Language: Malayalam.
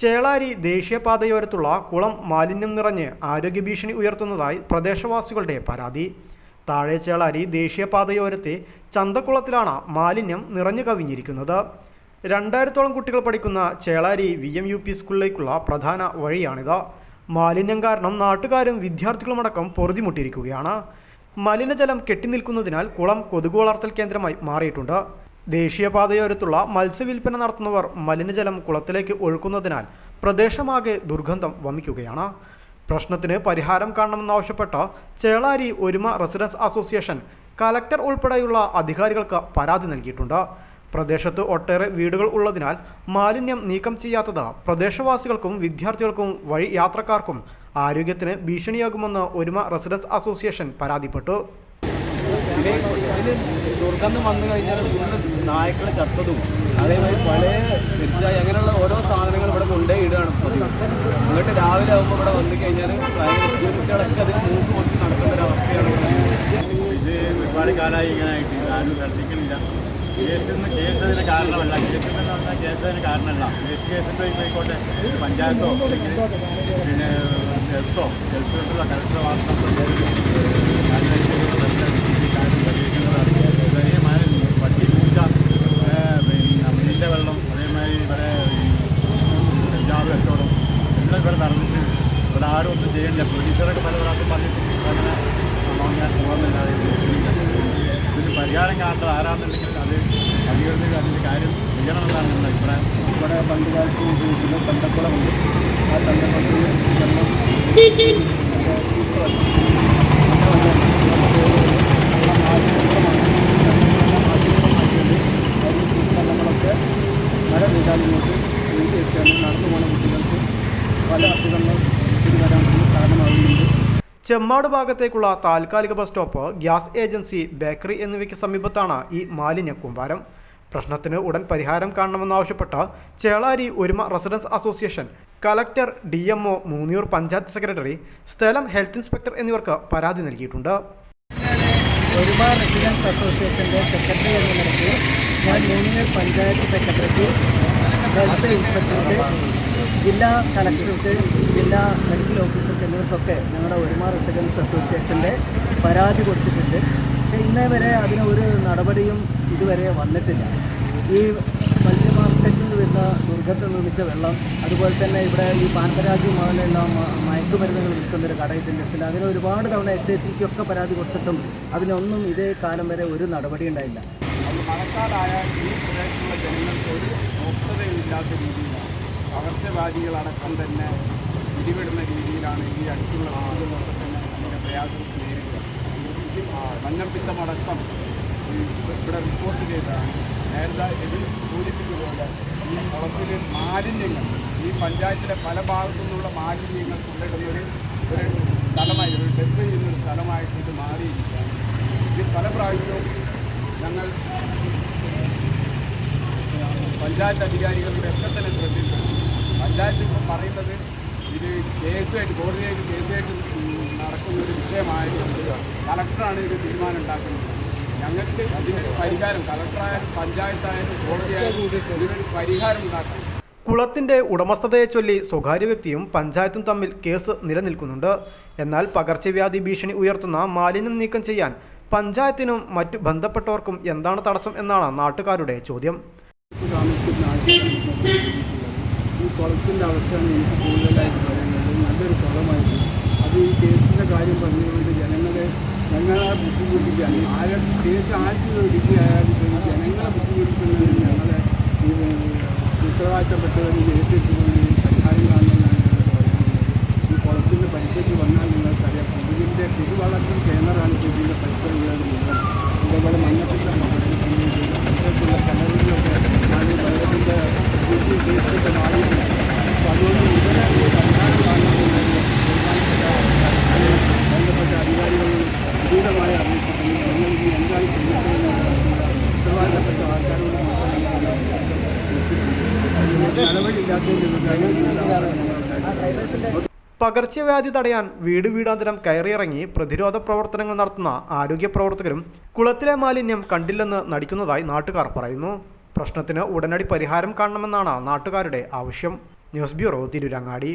ചേളാരി ദേശീയപാതയോരത്തുള്ള കുളം മാലിന്യം നിറഞ്ഞ് ആരോഗ്യ ഭീഷണി ഉയർത്തുന്നതായി പ്രദേശവാസികളുടെ പരാതി. താഴെ ചേളാരി ദേശീയപാതയോരത്തെ ചന്തക്കുളത്തിലാണ് മാലിന്യം നിറഞ്ഞു കവിഞ്ഞിരിക്കുന്നത്. രണ്ടായിരത്തോളം കുട്ടികൾ പഠിക്കുന്ന Chelari V M U P സ്കൂളിലേക്കുള്ള പ്രധാന വഴിയാണിത്. മാലിന്യം കാരണം നാട്ടുകാരും വിദ്യാർത്ഥികളുമടക്കം പൊറുതിമുട്ടിയിരിക്കുകയാണ്. മലിനജലം കെട്ടിനിൽക്കുന്നതിനാൽ കുളം കൊതുകു വളർത്തൽ കേന്ദ്രമായി മാറിയിട്ടുണ്ട്. ദേശീയപാതയോരത്തുള്ള മത്സ്യവില്പന നടത്തുന്നവർ മലിനജലം കുളത്തിലേക്ക് ഒഴുക്കുന്നതിനാൽ പ്രദേശമാകെ ദുർഗന്ധം വമിക്കുകയാണ്. പ്രശ്നത്തിന് പരിഹാരം കാണണമെന്നാവശ്യപ്പെട്ട് Chelari Oruma residence association collector ഉൾപ്പെടെയുള്ള അധികാരികൾക്ക് പരാതി നൽകിയിട്ടുണ്ട്. പ്രദേശത്ത് ഒട്ടേറെ വീടുകൾ ഉള്ളതിനാൽ മാലിന്യം നീക്കം ചെയ്യാത്തത് പ്രദേശവാസികൾക്കും വിദ്യാർത്ഥികൾക്കും വഴി യാത്രക്കാർക്കും ആരോഗ്യത്തിന് ഭീഷണിയാകുമെന്ന് ഒരുമ റെസിഡൻസ് അസോസിയേഷൻ പരാതിപ്പെട്ടു. ഇതിന് ഇതിന് ദുർഗന്ധം വന്നു കഴിഞ്ഞാൽ ഇവിടുന്ന് നായ്ക്കളെ ചത്തതും. അതേമാതിരി പഴയ തിരിച്ചായി അങ്ങനെയുള്ള ഓരോ സാധനങ്ങൾ ഇവിടെ കൊണ്ടേ ഇടുകയാണ് പതിവ് എന്നിട്ട് രാവിലെ ആകുമ്പോൾ ഇവിടെ വന്നു കഴിഞ്ഞാൽ കുട്ടികളൊക്കെ അതിന് മൂക്ക് പൊട്ടി നടക്കുന്ന ഒരു അവസ്ഥയാണ് ഇത് ഒരുപാട് കാലമായി ഇങ്ങനെ ആയിട്ട് ആരും ശ്രദ്ധിക്കുന്നില്ല. കേസിന് കേസ് അതിന് കാരണമല്ല. കേസ് നിന്ന് പറഞ്ഞാൽ കേസ് അതിന് കാരണമല്ല. കേസ് കേസിന്റെ ആയിക്കോട്ടെ. പഞ്ചായത്തോ അല്ലെങ്കിൽ പിന്നെ ഹെൽത്തോ ഹെൽത്ത് മാത്രം പട്ടി പൂച്ച പിന്നെ മീന്റെ വെള്ളം അതേമാതിരി ഇവിടെ പഞ്ചാബ് കച്ചവടം എല്ലാം ഇവിടെ നടന്നിട്ട് ഇവിടെ ആരും ഒന്നും ചെയ്യണില്ല പോലീസുകാരൊക്കെ പല പ്രാവശ്യം പറഞ്ഞിട്ടുണ്ട്. അങ്ങനെ വാങ്ങാൻ പോകുന്നില്ലാതെ ഇതിന് പരിഹാരം കാണേണ്ടത് ആരാണെന്നുണ്ടെങ്കിൽ അത് അധികൃതർ അതിന്റെ കാര്യം ചെയ്യണമെന്നാണ് നമ്മുടെ അഭിപ്രായം. ഇവിടെ പണ്ട് ഉപയോഗിക്കുന്ന തണ്ടക്കുളമുണ്ട്. ആ തണ്ടക്കുളത്തിൽ വെള്ളം ചെമ്മാട് ഭാഗത്തേക്കുള്ള താൽക്കാലിക bus stop gas agency bakery എന്നിവയ്ക്ക് സമീപത്താണ് ഈ മാലിന്യ കൂമ്പാരം. പ്രശ്നത്തിന് ഉടൻ പരിഹാരം കാണണമെന്നാവശ്യപ്പെട്ട Chelari Oruma residence association collector D M O Moonniyur panchayat secretary സ്ഥലം ഹെൽത്ത് ഇൻസ്പെക്ടർ എന്നിവർക്ക് പരാതി നൽകിയിട്ടുണ്ട്. ഒരുമ റെസിഡൻസ് അസോസിയേഷന്റെ സെക്രട്ടറി എന്ന നിലയ്ക്ക് ഞാൻ മൂന്നിയൂർ പഞ്ചായത്ത് സെക്രട്ടറിക്ക് ഹെൽത്ത് ഇൻസ്പെക്ടർക്ക് ജില്ലാ കളക്ടർക്ക് ജില്ലാ മെഡിക്കൽ ഓഫീസർക്ക് എന്നിവർക്കൊക്കെ ഞങ്ങളുടെ ഒരുമാ റെസിഡൻസ് അസോസിയേഷന്റെ പരാതി കൊടുത്തിട്ടുണ്ട്. പക്ഷേ ഇന്നേ വരെ അതിന് ഒരു നടപടിയും ഇതുവരെ വന്നിട്ടില്ല. ഈ മത്സ്യ മാർക്കറ്റിൽ നിന്ന് വരുന്ന ദുർഗത്ത് നിർമ്മിച്ച വെള്ളം അതുപോലെ തന്നെ ഇവിടെ ഈ പാൻപരാജി മുതലുള്ള മയക്കുമരുന്നുകൾ വിൽക്കുന്ന ഒരു കടയിൽ അടുത്തിൽ അതിന് ഒരുപാട് തവണ എക്സൈസിക്കൊക്കെ പരാതി കൊടുത്തിട്ടും അതിനൊന്നും ഇതേ കാലം വരെ ഒരു നടപടി ഉണ്ടായില്ല മഴക്കാലായ ഈ പ്രദേശത്തുള്ള ജനങ്ങൾക്ക് ഒരു സ്വസ്ഥതയില്ലാത്ത രീതിയിലാണ് പകർച്ചവ്യാധികളടക്കം തന്നെ പിടിപെടുന്ന രീതിയിലാണ് ഈ അടുത്തുള്ള ആളുകളൊക്കെ തന്നെ അതിന്റെ പ്രയാസം നേരിടുക. മഞ്ഞപ്പിത്തമടക്കം ഇവിടെ റിപ്പോർട്ട് ചെയ്തതാണ്. നേരത്തെ ഇതിൽ സൂചിപ്പിച്ചതുപോലെ ഈ കുളത്തിലെ മാലിന്യങ്ങൾ ഈ പഞ്ചായത്തിലെ പല ഭാഗത്തു നിന്നുള്ള മാലിന്യങ്ങൾ കൊണ്ടിടുന്ന ഒരു ഒരു സ്ഥലമായി ഒരു ഡെത്ത് ചെയ്യുന്ന ഒരു സ്ഥലമായിട്ട് ഇത് മാറിയിരിക്കുകയാണ്. ഇത് പല പ്രാവശ്യവും ഞങ്ങൾ പഞ്ചായത്ത് അധികാരികളുടെ ഒക്കെ തന്നെ പറയുന്നത് ഇത് കേസുമായിട്ട് കോടതിയായിട്ട് കേസുമായിട്ട് നടക്കുന്ന ഒരു വിഷയമായതുകൊണ്ട് കലക്ടറാണ് ഇത് തീരുമാനം ഉണ്ടാക്കുന്നത്. ഞങ്ങൾക്ക് അതിനൊരു പരിഹാരം കലക്ടറായാലും പഞ്ചായത്തായാലും കോടതിയായാലും ഇതിനൊരു പരിഹാരം ഉണ്ടാക്കണം. കുളത്തിന്റെ ഉടമസ്ഥതയെ ചൊല്ലി സ്വകാര്യ വ്യക്തിയും പഞ്ചായത്തും തമ്മിൽ കേസ് നിലനിൽക്കുന്നുണ്ട്. എന്നാൽ പകർച്ചവ്യാധി ഭീഷണി ഉയർത്തുന്ന മാലിന്യം നീക്കം ചെയ്യാൻ പഞ്ചായത്തിനും മറ്റു ബന്ധപ്പെട്ടവർക്കും എന്താണ് തടസ്സം എന്നാണ് നാട്ടുകാരുടെ ചോദ്യം. കുളത്തിന്റെ അവസ്ഥയാണ് എനിക്ക് കൂടുതലായിട്ട് പറയുന്നത് നല്ലൊരു കുളമായിരുന്നു. അത് ഈ കേസിന്റെ കാര്യം പറഞ്ഞുകൊണ്ട് ജനങ്ങളെ ഞങ്ങളെ ബുദ്ധിമുട്ടിക്കാൻ ആരെ കേസ് ആർക്ക് ശരി, ജനങ്ങളെ ബുദ്ധിമുട്ടിക്കുന്നതിന് ഞങ്ങളെ ഉത്തരവാദിത്തപ്പെട്ടവരെ ഏറ്റെടുത്തുകൊണ്ട് പരിഹാരം കാണുമെന്നാണ് ഞങ്ങൾ പറയുന്നത്. ഈ കുളത്തിന്റെ പരിസരത്ത് വന്നാൽ നിങ്ങൾക്കറിയാം. കൊതുകിന്റെ കൊതുവളർത്തൽ കേന്ദ്രമാണ് കൊതുകിന്റെ പരിസരമുള്ളത് മുഴുവൻ. ഇതേപോലെ മഞ്ഞപ്പിത്തം പകർച്ചവ്യാധി തടയാൻ വീട് വീടാന്തരം കയറിയിറങ്ങി പ്രതിരോധ പ്രവർത്തനങ്ങൾ നടത്തുന്ന ആരോഗ്യ പ്രവർത്തകരും കുളത്തിലെ മാലിന്യം കണ്ടില്ലെന്ന് നടിക്കുന്നതായി നാട്ടുകാർ പറയുന്നു. പ്രശ്നത്തിന് ഉടനടി പരിഹാരം കാണണമെന്നാണ് നാട്ടുകാരുടെ ആവശ്യം. News bureau Tirurangadi.